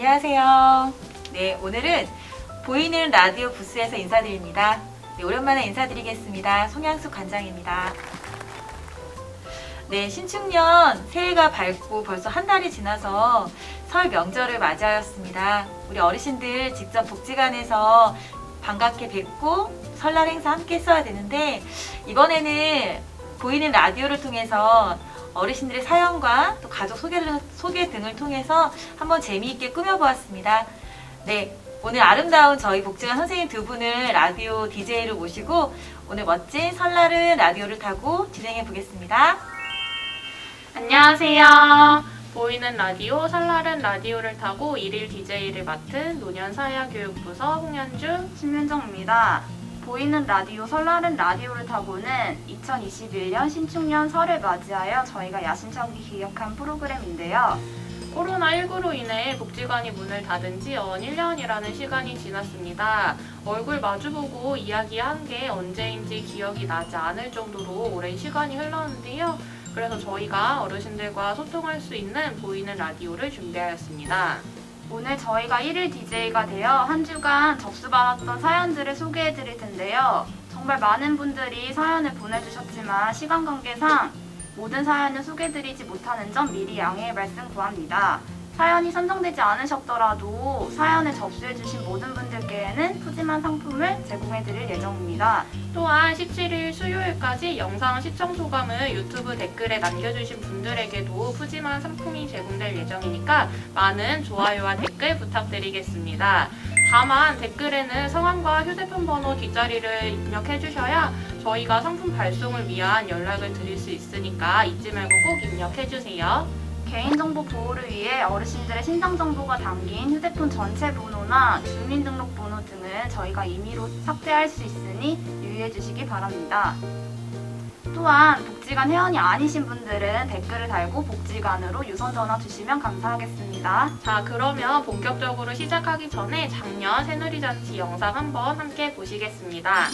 안녕하세요. 네, 오늘은 보이는 라디오 부스에서 인사드립니다. 네, 오랜만에 인사드리겠습니다. 송양숙 관장입니다. 네, 신축년 새해가 밝고 벌써 한 달이 지나서 설 명절을 맞이하였습니다. 우리 어르신들 직접 복지관에서 반갑게 뵙고 설날 행사 함께 했어야 되는데 이번에는 보이는 라디오를 통해서 어르신들의 사연과 또 가족 소개, 소개 등을 통해서 한번 재미있게 꾸며보았습니다. 네, 오늘 아름다운 저희 복지관 선생님 두 분을 라디오 DJ로 모시고 오늘 멋진 설날은 라디오를 타고 진행해 보겠습니다. 안녕하세요. 보이는 라디오 설날은 라디오를 타고 일일 DJ를 맡은 노년사회교육부서 홍현주 신윤정입니다. 보이는 라디오 설날은 라디오를 타고는 2021년 신축년 설을 맞이하여 저희가 야심차게 기획한 프로그램인데요. 코로나19로 인해 복지관이 문을 닫은 지연 1년이라는 시간이 지났습니다. 얼굴 마주보고 이야기한 게 언제인지 기억이 나지 않을 정도로 오랜 시간이 흘렀는데요. 그래서 저희가 어르신들과 소통할 수 있는 보이는 라디오를 준비하였습니다. 오늘 저희가 1일 DJ가 되어 한 주간 접수받았던 사연들을 소개해 드릴 텐데요. 정말 많은 분들이 사연을 보내주셨지만 시간 관계상 모든 사연을 소개해 드리지 못하는 점 미리 양해의 말씀 구합니다. 사연이 선정되지 않으셨더라도 사연을 접수해 주신 모든 분들께는 푸짐한 상품을 제공해 드릴 예정입니다. 또한 17일 수요일까지 영상 시청 소감을 유튜브 댓글에 남겨주신 분들에게도 푸짐한 상품이 제공될 예정이니까 많은 좋아요와 댓글 부탁드리겠습니다. 다만 댓글에는 성함과 휴대폰 번호 뒷자리를 입력해 주셔야 저희가 상품 발송을 위한 연락을 드릴 수 있으니까 잊지 말고 꼭 입력해 주세요. 개인정보 보호를 위해 어르신들의 신상정보가 담긴 휴대폰 전체 번호나 주민등록번호 등은 저희가 임의로 삭제할 수 있으니 유의해 주시기 바랍니다. 또한 복지관 회원이 아니신 분들은 댓글을 달고 복지관으로 유선 전화 주시면 감사하겠습니다. 자, 그러면 본격적으로 시작하기 전에 작년 새누리 잔치 영상 한번 함께 보시겠습니다.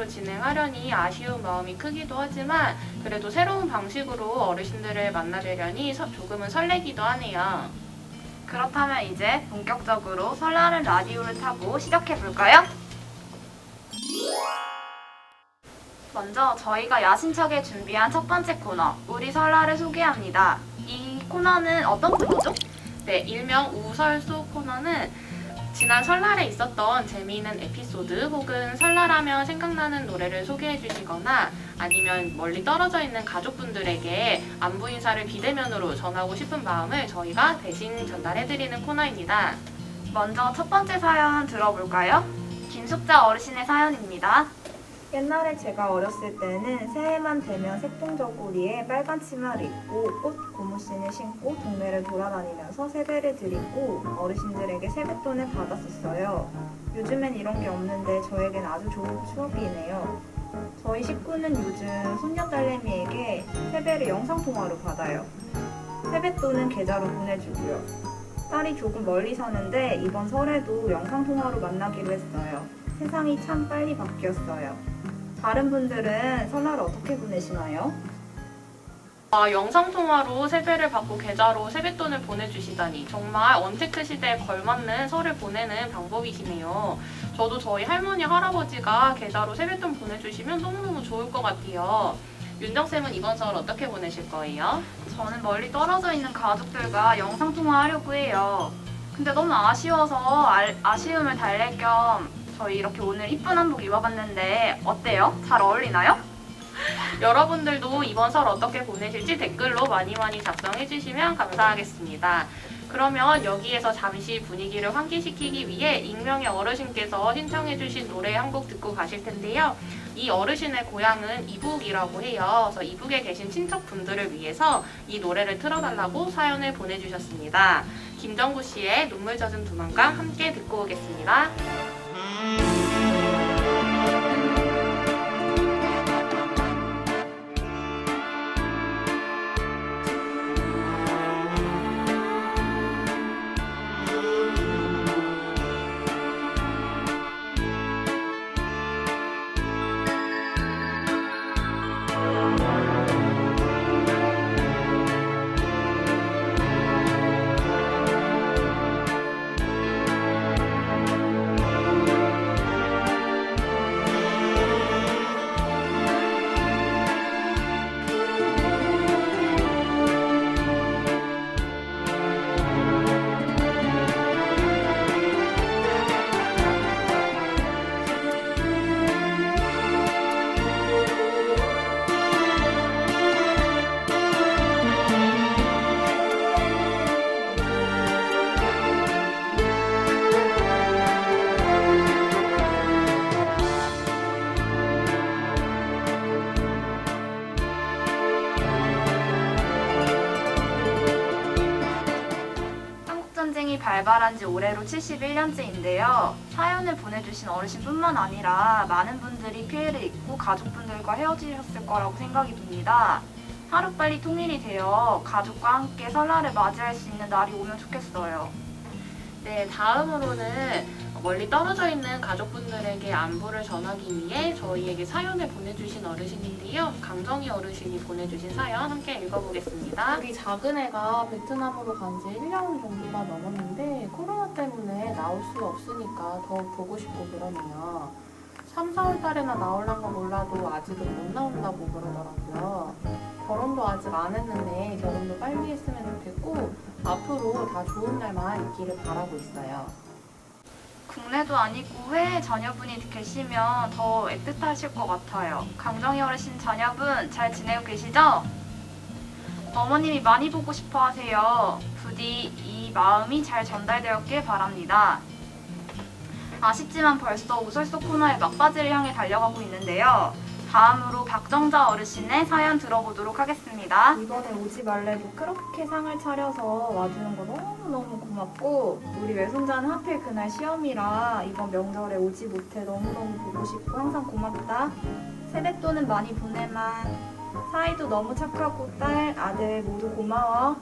비대면으로 진행하려니 아쉬운 마음이 크기도 하지만 그래도 새로운 방식으로 어르신들을 만나뵈려니 서- 조금은 설레기도 하네요. 그렇다면 이제 본격적으로 설날은 라디오를 타고 시작해 볼까요? 먼저 저희가 야심차게 준비한 첫 번째 코너, 우리 설날을 소개합니다. 이 코너는 어떤 코너죠? 네, 일명 우설소 코너는 지난 설날에 있었던 재미있는 에피소드 혹은 설날하면 생각나는 노래를 소개해 주시거나 아니면 멀리 떨어져 있는 가족분들에게 안부 인사를 비대면으로 전하고 싶은 마음을 저희가 대신 전달해 드리는 코너입니다. 먼저 첫 번째 사연 들어볼까요? 김숙자 어르신의 사연입니다. 옛날에 제가 어렸을 때는 새해만 되면 색동저고리에 빨간 치마를 입고 꽃 고무신을 신고 동네를 돌아다니면서 세배를 드리고 어르신들에게 세뱃돈을 받았었어요. 요즘엔 이런 게 없는데 저에겐 아주 좋은 추억이네요. 저희 식구는 요즘 손녀 딸내미에게 세배를 영상통화로 받아요. 세뱃돈은 계좌로 보내주고요. 딸이 조금 멀리 사는데 이번 설에도 영상통화로 만나기로 했어요. 세상이 참 빨리 바뀌었어요. 다른 분들은 설날을 어떻게 보내시나요? 아, 영상통화로 세배를 받고 계좌로 세뱃돈을 보내주시다니 정말 언택트 시대에 걸맞는 설을 보내는 방법이시네요. 저도 저희 할머니, 할아버지가 계좌로 세뱃돈 보내주시면 너무너무 좋을 것 같아요. 윤정쌤은 이번 설 어떻게 보내실 거예요? 저는 멀리 떨어져 있는 가족들과 영상통화하려고 해요. 근데 너무 아쉬워서 알- 아쉬움을 달랠 겸 저희 이렇게 오늘 이쁜 한복 입어봤는데 어때요? 잘 어울리나요? 여러분들도 이번 설 어떻게 보내실지 댓글로 많이 많이 작성해 주시면 감사하겠습니다. 그러면 여기에서 잠시 분위기를 환기시키기 위해 익명의 어르신께서 신청해 주신 노래 한 곡 듣고 가실 텐데요. 이 어르신의 고향은 이북이라고 해요. 그래서 이북에 계신 친척분들을 위해서 이 노래를 틀어달라고 사연을 보내주셨습니다. 김정구 씨의 눈물 젖은 두만강 함께 듣고 오겠습니다. 발발한 지 올해로 71년째인데요. 사연을 보내주신 어르신뿐만 아니라 많은 분들이 피해를 입고 가족분들과 헤어지셨을 거라고 생각이 듭니다. 하루빨리 통일이 되어 가족과 함께 설날을 맞이할 수 있는 날이 오면 좋겠어요. 네, 다음으로는 멀리 떨어져 있는 가족분들에게 안부를 전하기 위해 저희에게 사연을 보내주신 어르신인데요. 강정희 어르신이 보내주신 사연 함께 읽어보겠습니다. 우리 작은 애가 베트남으로 간 지 1년 정도가 넘었는데 코로나 때문에 나올 수가 없으니까 더 보고 싶고 그러네요. 3, 4월 달에나 나올란 거 몰라도 아직은 못 나온다고 그러더라고요. 결혼도 아직 안 했는데 결혼도 빨리 했으면 좋겠고 앞으로 다 좋은 날만 있기를 바라고 있어요. 국내도 아니고 해외 자녀분이 계시면 더 애틋하실 것 같아요. 강정희 어르신 자녀분 잘 지내고 계시죠? 어머님이 많이 보고 싶어 하세요. 부디 이 마음이 잘 전달되었길 바랍니다. 아쉽지만 벌써 우설소 코너의 막바지를 향해 달려가고 있는데요. 다음으로 박정자 어르신의 사연 들어보도록 하겠습니다. 이번에 오지 말래도 그렇게 상을 차려서 와주는 거 너무너무 고맙고 우리 외손자는 하필 그날 시험이라 이번 명절에 오지 못해 너무너무 보고 싶고 항상 고맙다. 세뱃돈은 많이 보내만 사이도 너무 착하고 딸, 아들 모두 고마워.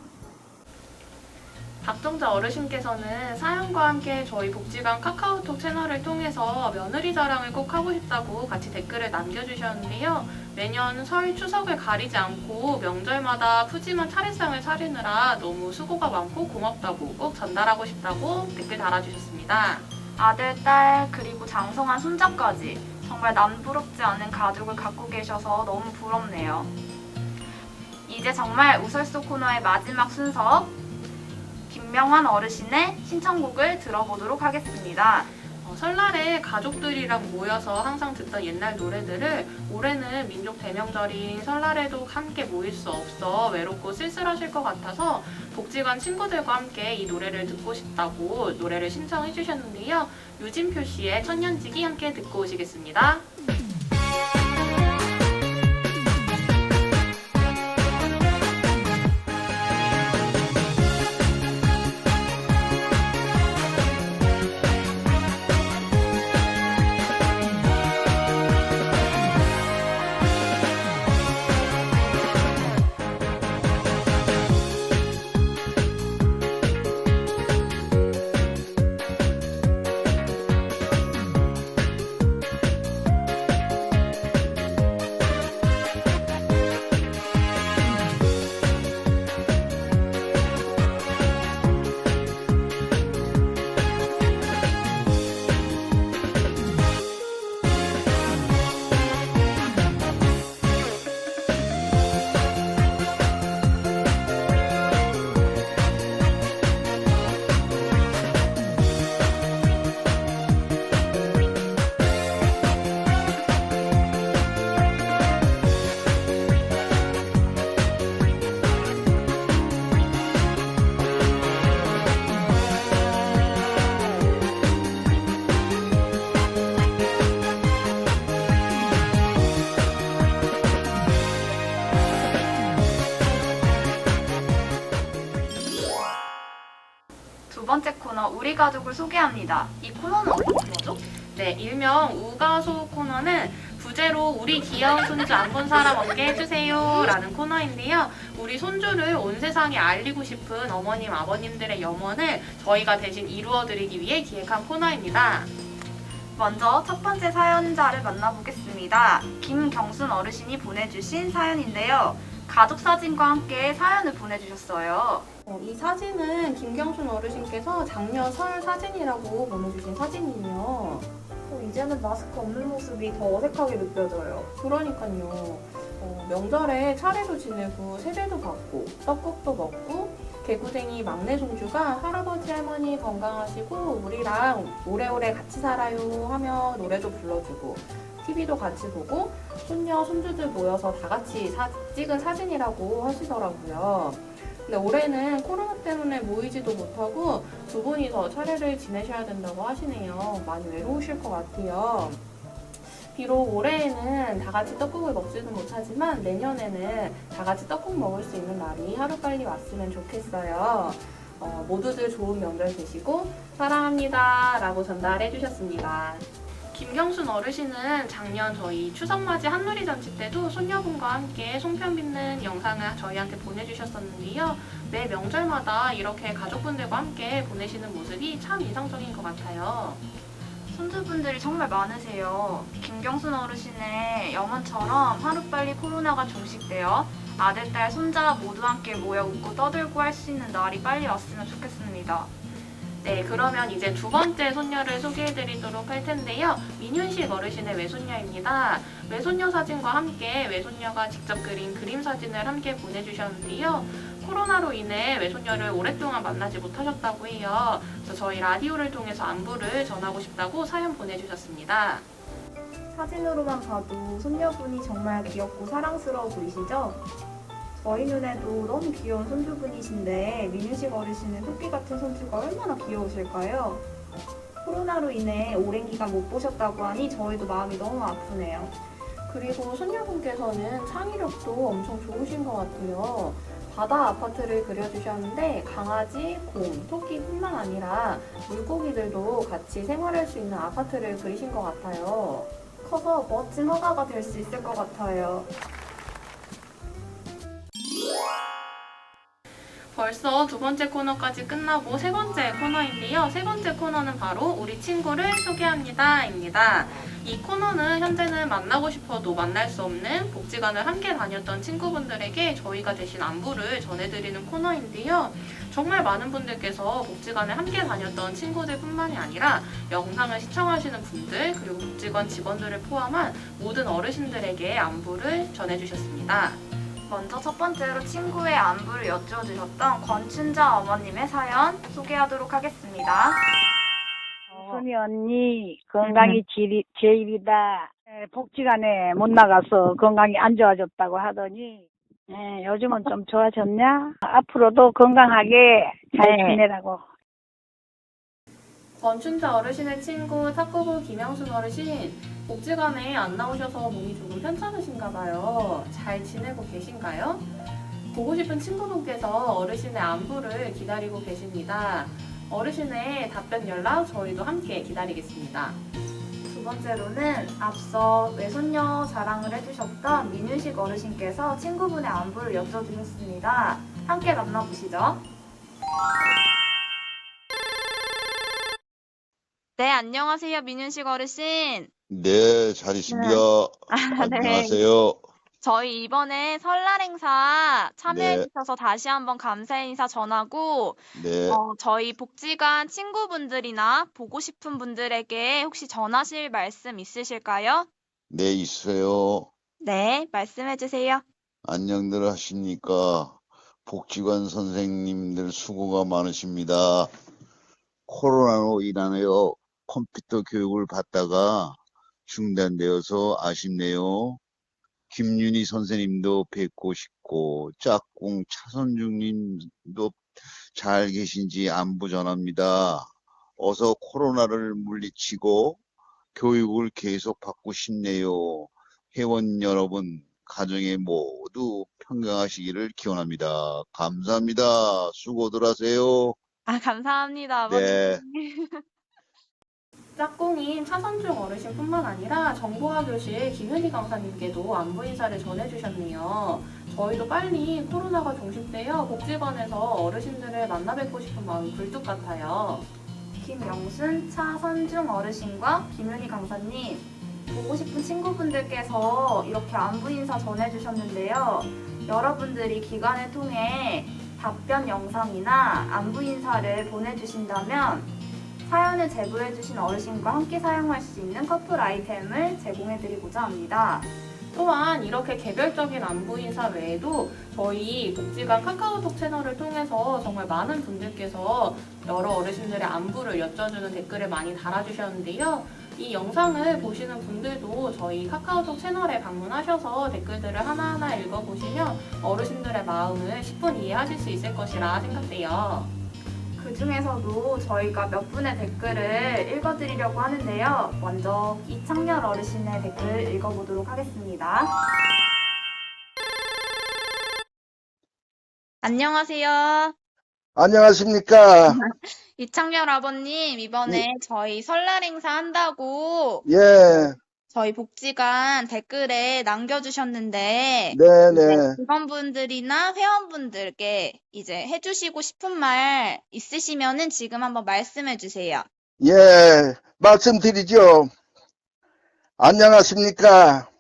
박정자 어르신께서는 사연과 함께 저희 복지관 카카오톡 채널을 통해서 며느리 자랑을 꼭 하고 싶다고 같이 댓글을 남겨주셨는데요. 매년 설 추석을 가리지 않고 명절마다 푸짐한 차례상을 차리느라 너무 수고가 많고 고맙다고 꼭 전달하고 싶다고 댓글 달아주셨습니다. 아들, 딸, 그리고 장성한 손자까지 정말 남부럽지 않은 가족을 갖고 계셔서 너무 부럽네요. 이제 정말 우설소 코너의 마지막 순서 김명환 어르신의 신청곡을 들어보도록 하겠습니다. 어, 설날에 가족들이랑 모여서 항상 듣던 옛날 노래들을 올해는 민족 대명절인 설날에도 함께 모일 수 없어 외롭고 쓸쓸하실 것 같아서 복지관 친구들과 함께 이 노래를 듣고 싶다고 노래를 신청해 주셨는데요. 유진표 씨의 천년지기 함께 듣고 오시겠습니다. 우리 가족을 소개합니다. 이 코너는 어떤 코너죠? 네, 일명 우가소 코너는 부제로 우리 귀여운 손주 안 본 사람 없게 해주세요 라는 코너인데요. 우리 손주를 온 세상에 알리고 싶은 어머님, 아버님들의 염원을 저희가 대신 이루어드리기 위해 기획한 코너입니다. 먼저 첫 번째 사연자를 만나보겠습니다. 김경순 어르신이 보내주신 사연인데요. 가족 사진과 함께 사연을 보내주셨어요. 어, 이 사진은 김경순 어르신께서 작년 설 사진이라고 보내주신 사진이에요. 어, 이제는 마스크 없는 모습이 더 어색하게 느껴져요. 그러니까요. 어, 명절에 차례도 지내고 세배도 받고 떡국도 먹고 개구쟁이 막내 손주가 할아버지 할머니 건강하시고 우리랑 오래오래 같이 살아요 하며 노래도 불러주고 TV도 같이 보고 손녀 손주들 모여서 다 같이 사- 찍은 사진이라고 하시더라고요. 근데 올해는 코로나 때문에 모이지도 못하고 두 분이서 차례를 지내셔야 된다고 하시네요. 많이 외로우실 것 같아요. 비록 올해에는 다 같이 떡국을 먹지는 못하지만 내년에는 다 같이 떡국 먹을 수 있는 날이 하루빨리 왔으면 좋겠어요. 어, 모두들 좋은 명절 되시고 사랑합니다 라고 전달해 주셨습니다. 김경순 어르신은 작년 저희 추석맞이 한누리 잔치 때도 손녀분과 함께 송편 빚는 영상을 저희한테 보내주셨었는데요. 매 명절마다 이렇게 가족분들과 함께 보내시는 모습이 참 인상적인 것 같아요. 손주분들이 정말 많으세요. 김경순 어르신의 염원처럼 하루빨리 코로나가 종식되어 아들, 딸, 손자 모두 함께 모여 웃고 떠들고 할 수 있는 날이 빨리 왔으면 좋겠습니다. 네, 그러면 이제 두 번째 손녀를 소개해드리도록 할 텐데요. 민윤식 어르신의 외손녀입니다. 외손녀 사진과 함께 외손녀가 직접 그린 그림 사진을 함께 보내주셨는데요. 코로나로 인해 외손녀를 오랫동안 만나지 못하셨다고 해요. 그래서 저희 라디오를 통해서 안부를 전하고 싶다고 사연 보내주셨습니다. 사진으로만 봐도 손녀분이 정말 귀엽고 사랑스러워 보이시죠? 저희 눈에도 너무 귀여운 손주분이신데 민유식 어르신은 토끼 같은 손주가 얼마나 귀여우실까요? 코로나로 인해 오랜 기간 못 보셨다고 하니 저희도 마음이 너무 아프네요. 그리고 손녀분께서는 창의력도 엄청 좋으신 것 같아요. 바다 아파트를 그려주셨는데 강아지, 곰, 토끼뿐만 아니라 물고기들도 같이 생활할 수 있는 아파트를 그리신 것 같아요. 커서 멋진 화가가 될 수 있을 것 같아요. 벌써 두 번째 코너까지 끝나고 세 번째 코너인데요. 세 번째 코너는 바로 우리 친구를 소개합니다입니다. 이 코너는 현재는 만나고 싶어도 만날 수 없는 복지관을 함께 다녔던 친구분들에게 저희가 대신 안부를 전해드리는 코너인데요. 정말 많은 분들께서 복지관을 함께 다녔던 친구들뿐만이 아니라 영상을 시청하시는 분들 그리고 복지관 직원들을 포함한 모든 어르신들에게 안부를 전해주셨습니다. 먼저 첫 번째로 친구의 안부를 여쭈어 주셨던 권춘자 어머님의 사연 소개하도록 하겠습니다. 순이 언니 건강이 질이, 제일이다. 에, 복지관에 못 나가서 건강이 안 좋아졌다고 하더니 에, 요즘은 좀 좋아졌냐? 앞으로도 건강하게 잘 네. 지내라고. 권춘자 어르신의 친구 탁구부 김영순 어르신 복지관에 안 나오셔서 몸이 조금 편찮으신가 봐요. 잘 지내고 계신가요? 보고 싶은 친구분께서 어르신의 안부를 기다리고 계십니다. 어르신의 답변 연락 저희도 함께 기다리겠습니다. 두 번째로는 앞서 외손녀 자랑을 해주셨던 민윤식 어르신께서 친구분의 안부를 여쭤주셨습니다. 함께 만나보시죠. 네, 안녕하세요, 민윤식 어르신. 네, 잘 있습니다. 아, 네. 안녕하세요. 저희 이번에 설날 행사 참여해 네. 주셔서 다시 한번 감사의 인사 전하고, 네, 어, 저희 복지관 친구분들이나 보고 싶은 분들에게 혹시 전하실 말씀 있으실까요? 네, 있어요. 네, 말씀해 주세요. 안녕들 하십니까? 복지관 선생님들 수고가 많으십니다. 코로나로 인하여 컴퓨터 교육을 받다가 중단되어서 아쉽네요. 김윤희 선생님도 뵙고 싶고, 짝꿍 차선중님도 잘 계신지 안부 전합니다. 어서 코로나를 물리치고 교육을 계속 받고 싶네요. 회원 여러분, 가정에 모두 평강하시기를 기원합니다. 감사합니다. 수고들 하세요. 아, 감사합니다, 아버님. 네. 짝꿍인 차선중 어르신뿐만 아니라 정보화 교실 김현희 강사님께도 안부 인사를 전해주셨네요. 저희도 빨리 코로나가 종식되어 복지관에서 어르신들을 만나 뵙고 싶은 마음이 굴뚝 같아요. 김영순, 차선중 어르신과 김윤희 강사님 보고 싶은 친구분들께서 이렇게 안부 인사 전해주셨는데요. 여러분들이 기간을 통해 답변 영상이나 안부 인사를 보내주신다면 사연을 제보해주신 어르신과 함께 사용할 수 있는 커플 아이템을 제공해드리고자 합니다. 또한 이렇게 개별적인 안부 인사 외에도 저희 복지관 카카오톡 채널을 통해서 정말 많은 분들께서 여러 어르신들의 안부를 여쭤주는 댓글을 많이 달아주셨는데요. 이 영상을 보시는 분들도 저희 카카오톡 채널에 방문하셔서 댓글들을 하나하나 읽어보시면 어르신들의 마음을 10분 이해하실 수 있을 것이라 생각돼요. 그 중에서도 저희가 몇 분의 댓글을 읽어드리려고 하는데요. 먼저 이창렬 어르신의 댓글 읽어보도록 하겠습니다. 안녕하세요. 안녕하십니까. 이창렬 아버님, 이번에 저희 설날 행사 한다고 예, 저희 복지관 댓글에 남겨주셨는데, 네네. 직원분들이나 회원분들께 이제 해주시고 싶은 말 있으시면은 지금 한번 말씀해 주세요. 예, 말씀드리죠. 안녕하십니까.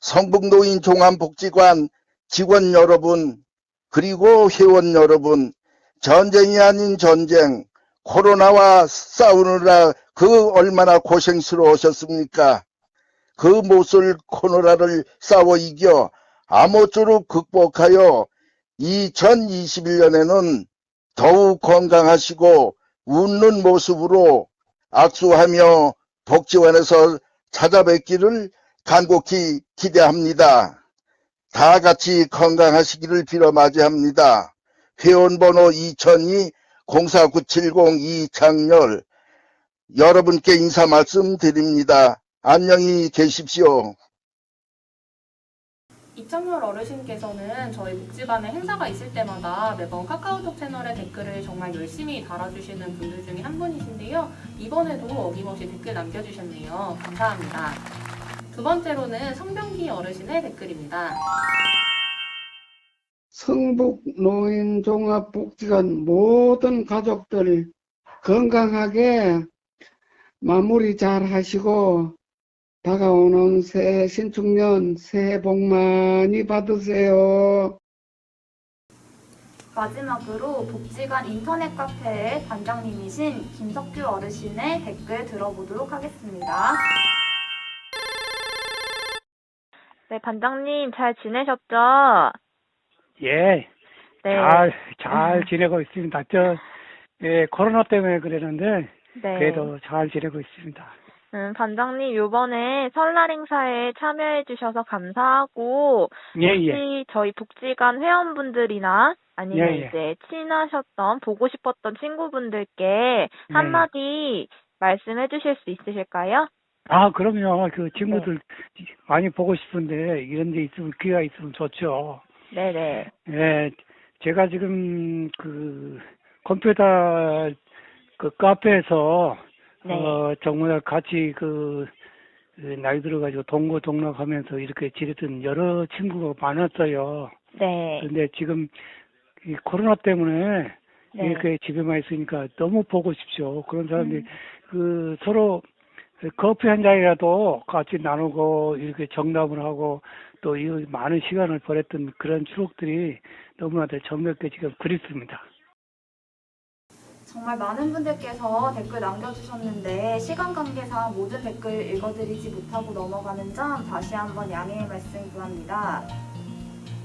성북노인 종합복지관 직원 여러분, 그리고 회원 여러분, 전쟁이 아닌 전쟁, 코로나와 싸우느라 그 얼마나 고생스러우셨습니까? 그 못을 코로나를 싸워 이겨 아무쪼록 극복하여 2021년에는 더욱 건강하시고 웃는 모습으로 악수하며 복지관에서 찾아뵙기를 간곡히 기대합니다. 다 같이 건강하시기를 빌어 맞이합니다. 회원번호 2002-04970 이창렬 여러분께 인사 말씀 드립니다. 안녕히 계십시오. 이창렬 어르신께서는 저희 복지관에 행사가 있을 때마다 매번 카카오톡 채널에 댓글을 정말 열심히 달아주시는 분들 중에 한 분이신데요. 이번에도 어김없이 댓글 남겨주셨네요. 감사합니다. 두 번째로는 성병기 어르신의 댓글입니다. 성북 노인 종합복지관 모든 가족들 건강하게 마무리 잘 하시고 다가오는 새 신축년 새해 복 많이 받으세요. 마지막으로 복지관 인터넷 카페의 단장님이신 김석규 어르신의 댓글 들어보도록 하겠습니다. 네, 반장님 잘 지내셨죠? 예, 네. 잘, 잘 지내고 있습니다. 저, 예, 코로나 때문에 그랬는데, 네. 그래도 잘 지내고 있습니다. 음, 반장님, 요번에 설날 행사에 참여해주셔서 감사하고, 예, 예. 혹시 저희 복지관 회원분들이나 아니면 예, 예. 이제 친하셨던, 보고 싶었던 친구분들께 한마디 말씀해 주실 수 있으실까요? 아, 그럼요. 그 친구들 많이 보고 싶은데 이런 데 있으면 기회가 있으면 좋죠. 네네. 예, 제가 지금 그 컴퓨터 그 카페에서 네. 어 정말 같이 그, 그 나이 들어가지고 동거 동락하면서 이렇게 지냈던 여러 친구가 많았어요. 네. 근데 지금 이 코로나 때문에 네. 이렇게 집에만 있으니까 너무 보고 싶죠. 그런 사람들이 음. 그 서로 커피 한 잔이라도 같이 나누고 이렇게 정담을 하고 또 이 많은 시간을 보냈던 그런 추억들이 너무나도 정겹게 지금 그립습니다. 정말 많은 분들께서 댓글 남겨주셨는데 시간 관계상 모든 댓글 읽어드리지 못하고 넘어가는 점 다시 한번 양해의 말씀 구합니다.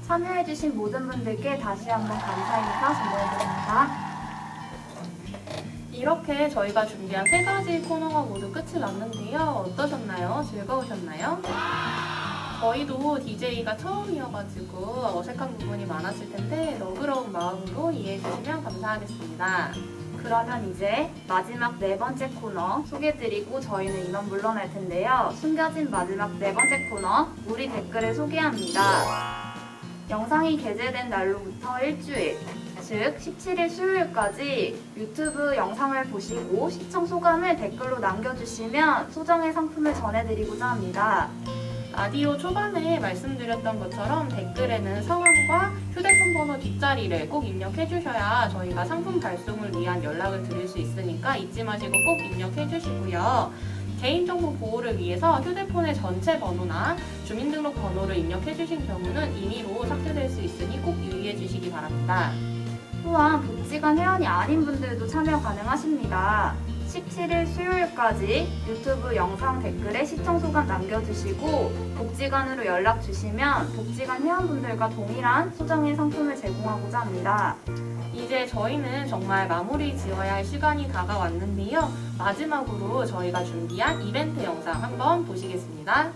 참여해주신 모든 분들께 다시 한번 감사 인사 전달드립니다. 이렇게 저희가 준비한 세 가지 코너가 모두 끝이 났는데요. 어떠셨나요? 즐거우셨나요? 저희도 DJ가 처음이어가지고 어색한 부분이 많았을 텐데 너그러운 마음으로 이해해주시면 감사하겠습니다. 그러면 이제 마지막 네 번째 코너 소개드리고 저희는 이만 물러날 텐데요. 숨겨진 마지막 네 번째 코너 우리 댓글을 소개합니다. 영상이 게재된 날로부터 일주일, 즉 17일 수요일까지 유튜브 영상을 보시고 시청 소감을 댓글로 남겨주시면 소정의 상품을 전해드리고자 합니다. 라디오 초반에 말씀드렸던 것처럼 댓글에는 성함과 휴대폰 번호 뒷자리를 꼭 입력해 주셔야 저희가 상품 발송을 위한 연락을 드릴 수 있으니까 잊지 마시고 꼭 입력해 주시고요. 개인정보 보호를 위해서 휴대폰의 전체 번호나 주민등록 번호를 입력해 주신 경우는 임의로 삭제될 수 있으니 꼭 유의해 주시기 바랍니다. 또한 복지관 회원이 아닌 분들도 참여 가능하십니다. 17일 수요일까지 유튜브 영상 댓글에 시청 소감 남겨주시고 복지관으로 연락 주시면 복지관 회원분들과 동일한 소정의 상품을 제공하고자 합니다. 이제 저희는 정말 마무리 지어야 할 시간이 다가왔는데요. 마지막으로 저희가 준비한 이벤트 영상 한번 보시겠습니다.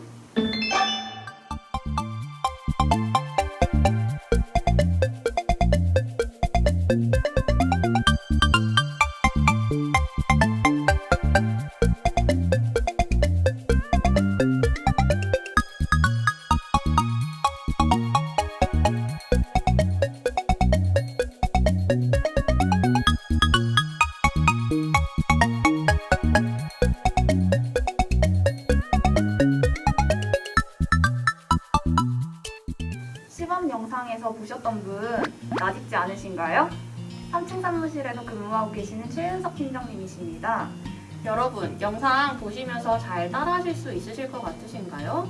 보시면서 잘 따라하실 수 있으실 것 같으신가요?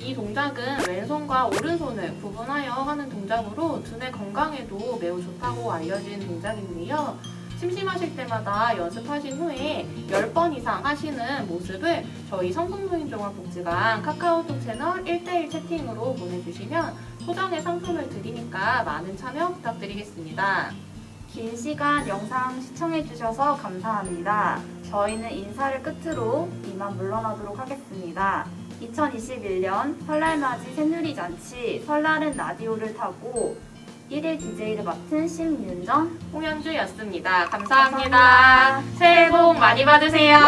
이 동작은 왼손과 오른손을 구분하여 하는 동작으로 두뇌 건강에도 매우 좋다고 알려진 동작인데요. 심심하실 때마다 연습하신 후에 10번 이상 하시는 모습을 저희 성북노인종합복지관 카카오톡 채널 1대1 채팅으로 보내주시면 소정의 상품을 드리니까 많은 참여 부탁드리겠습니다. 긴 시간 영상 시청해주셔서 감사합니다. 저희는 인사를 끝으로 이만 물러나도록 하겠습니다. 2021년 설날맞이 새누리 잔치 설날은 라디오를 타고 1일 DJ를 맡은 심윤정 홍현주였습니다 감사합니다. 감사합니다. 새해 복 많이 받으세요.